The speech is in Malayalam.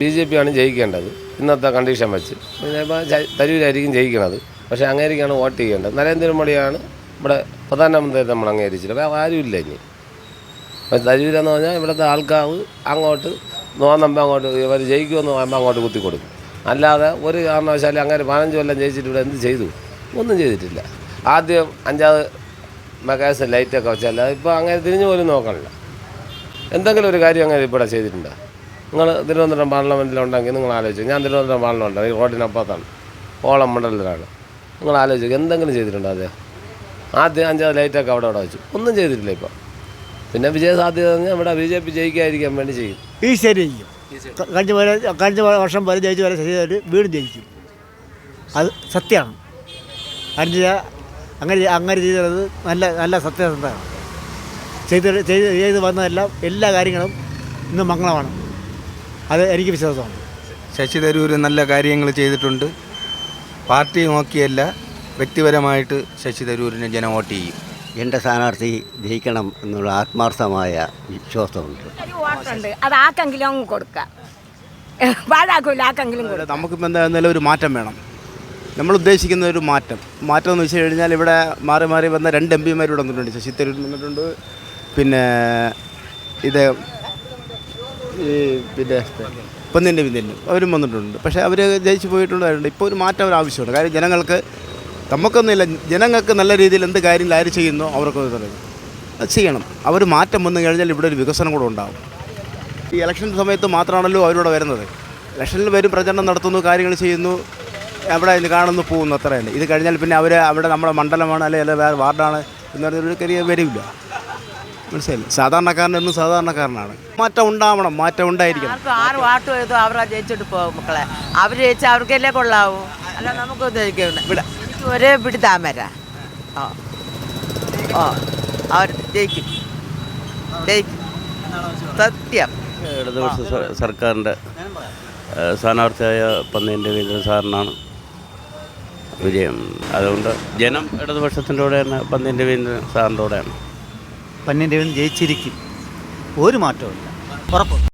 ബി ജെ പി ആണ് ജയിക്കേണ്ടത്. ഇന്നത്തെ കണ്ടീഷൻ വെച്ച്. തരൂരായിരിക്കും ജയിക്കണത്. പക്ഷേ അങ്ങേരിക്കാണ് വോട്ട് ചെയ്യേണ്ടത്. നരേന്ദ്രമോദിയാണ് ഇവിടെ പ്രധാനമന്ത്രി നമ്മൾ അംഗീകരിച്ചില്ല. വേറെ ആരുമില്ല ഇനി. തരൂരെന്ന് പറഞ്ഞാൽ ഇവിടുത്തെ ആൾക്കാർ അങ്ങോട്ട് നോന്നമ്പോൾ അങ്ങോട്ട് ഇവർ ജയിക്കുമെന്ന് പറയുമ്പോൾ അങ്ങോട്ട് കുത്തി കൊടുക്കും അല്ലാതെ ഒരു കാരണവശാലും അങ്ങനെ പതിനഞ്ച് കൊല്ലം ജയിച്ചിട്ട് ഇവിടെ എന്ത് ചെയ്തു? ഒന്നും ചെയ്തിട്ടില്ല. ആദ്യം അഞ്ചാറ് മെഗാസ് ലൈറ്റൊക്കെ വെച്ചാൽ ഇപ്പോൾ അങ്ങനെ തിരിഞ്ഞു പോലും നോക്കണില്ല. എന്തെങ്കിലും ഒരു കാര്യം അങ്ങനെ ഇവിടെ ചെയ്തിട്ടുണ്ടോ? നിങ്ങൾ തിരുവനന്തപുരം പാർലമെന്റിലുണ്ടെങ്കിൽ നിങ്ങൾ ആലോചിച്ചു. ഞാൻ തിരുവനന്തപുരം പാർലമെന്റ് ഈ റോഡിനപ്പുറത്താണ്. ഓളം മണ്ഡലത്തിലാണ്. നിങ്ങൾ ആലോചിച്ചു എന്തെങ്കിലും ചെയ്തിട്ടുണ്ടോ അദ്ദേഹം ആദ്യം അഞ്ചാറ് ലൈറ്റൊക്കെ അവിടെ അവിടെ വെച്ചു. ഒന്നും ചെയ്തിട്ടില്ല ഇപ്പോൾ പിന്നെ വിജയസാധ്യത സാധ്യത പറഞ്ഞാൽ ഇവിടെ ബി ജെ പി ജയിക്കാതിരിക്കാൻ വേണ്ടി ചെയ്യും. ഈ ശരി ചെയ്യും. കഴിഞ്ഞ പോലെ കഴിഞ്ഞ വർഷം വരെ ജയിച്ചു വരെ ശരി വീണ്ടും ജയിക്കും. അത് സത്യമാണ്. കാരണം അങ്ങനെ അങ്ങനെ ചെയ്തത് നല്ല നല്ല സത്യസന്ധമാണ്. ചെയ്ത് ചെയ്ത് ചെയ്ത് വന്നതെല്ലാം എല്ലാ കാര്യങ്ങളും ഇന്ന് മംഗളമാണ്. അത് എനിക്ക് വിശ്വാസമാണ്. ശശി തരൂർ നല്ല കാര്യങ്ങൾ ചെയ്തിട്ടുണ്ട്. പാർട്ടി നോക്കിയല്ല വ്യക്തിപരമായിട്ട് ശശി തരൂരിനെ ജനം വോട്ട് ചെയ്യും. എന്റെ സ്ഥാനാർത്ഥി ജയിക്കണം എന്നുള്ള ആത്മാർത്ഥമായ വിശ്വാസമുണ്ട്. വോട്ടുണ്ട് അത് ആക്കെങ്കിലും അങ്ങ് കൊടുക്കാം. പാഴാക്കൂല ആക്കെങ്കിലും നമുക്കിപ്പോൾ ഒരു മാറ്റം വേണം. നമ്മൾ ഉദ്ദേശിക്കുന്ന ഒരു മാറ്റം. മാറ്റം എന്ന് വെച്ച് കഴിഞ്ഞാൽ ഇവിടെ മാറി മാറി വന്ന രണ്ട് എം പിമാർ ഇവിടെ വന്നിട്ടുണ്ട്. ശശി തരൂർ വന്നിട്ടുണ്ട് പിന്നെ ഇത് ഈ പിന്നെ പൊന്നിന്റെ പിന്നിലും അവരും വന്നിട്ടുണ്ട്. പക്ഷേ അവർ ജയിച്ചു പോയിട്ടുള്ളവരുണ്ട് ഇപ്പോൾ ഒരു മാറ്റം ഒരു ആവശ്യമുണ്ട്. കാര്യം ജനങ്ങൾക്ക് നമുക്കൊന്നുമില്ല. ജനങ്ങൾക്ക് നല്ല രീതിയിൽ എന്ത് കാര്യങ്ങൾ ആര് ചെയ്യുന്നോ അവർക്ക് അത് ചെയ്യണം. അവർ മാറ്റം വന്നു കഴിഞ്ഞാൽ ഇവിടെ ഒരു വികസനം കൂടെ ഉണ്ടാകും ഈ ഇലക്ഷൻ സമയത്ത് മാത്രമാണല്ലോ അവരിവിടെ വരുന്നത്. ഇലക്ഷനിൽ വരും പ്രചരണം നടത്തുന്നു കാര്യങ്ങൾ ചെയ്യുന്നു അവിടെ ഇത് കാണുന്നു പോകുന്നു അത്ര തന്നെ ഇത് കഴിഞ്ഞാൽ പിന്നെ അവർ അവിടെ നമ്മുടെ മണ്ഡലമാണ് അല്ലെങ്കിൽ വേറെ വാർഡാണ് എന്ന് പറഞ്ഞൊരു കരിയർ വരില്ല മനസ്സിലായില്ല? സാധാരണക്കാരനൊന്നും സാധാരണക്കാരനാണ്. മാറ്റം ഉണ്ടാവണം മാറ്റം ഉണ്ടായിരിക്കും ആർക്കും ആറ് വാട്ട് ചെയ്തു അവരാ ജയിച്ചിട്ട് പോകും മക്കളെ. അവർ ജയിച്ചാൽ അവർക്കല്ലേ കൊള്ളാവൂ. അല്ല നമുക്ക് ഇവിടെ ഒരേ പിടി താമര ആ. ഓ അവർ ജയിക്കും. ജയിക്കും. സത്യം. ഇടതുപക്ഷ സർക്കാരിന്റെ സ്ഥാനാർത്ഥിയായ പന്നീൻ രവീന്ദ്രൻ സാറിനാണ് വിജയം. അതുകൊണ്ട് ജനം ഇടതുപക്ഷത്തിന്റെ കൂടെയാണ് പന്നീൻ രവീന്ദ്രൻ സാറിന്റെ കൂടെയാണ്. പന്നിന്റെ ജയിച്ചിരിക്കും. ഒരു മാറ്റവും ഉറപ്പ്.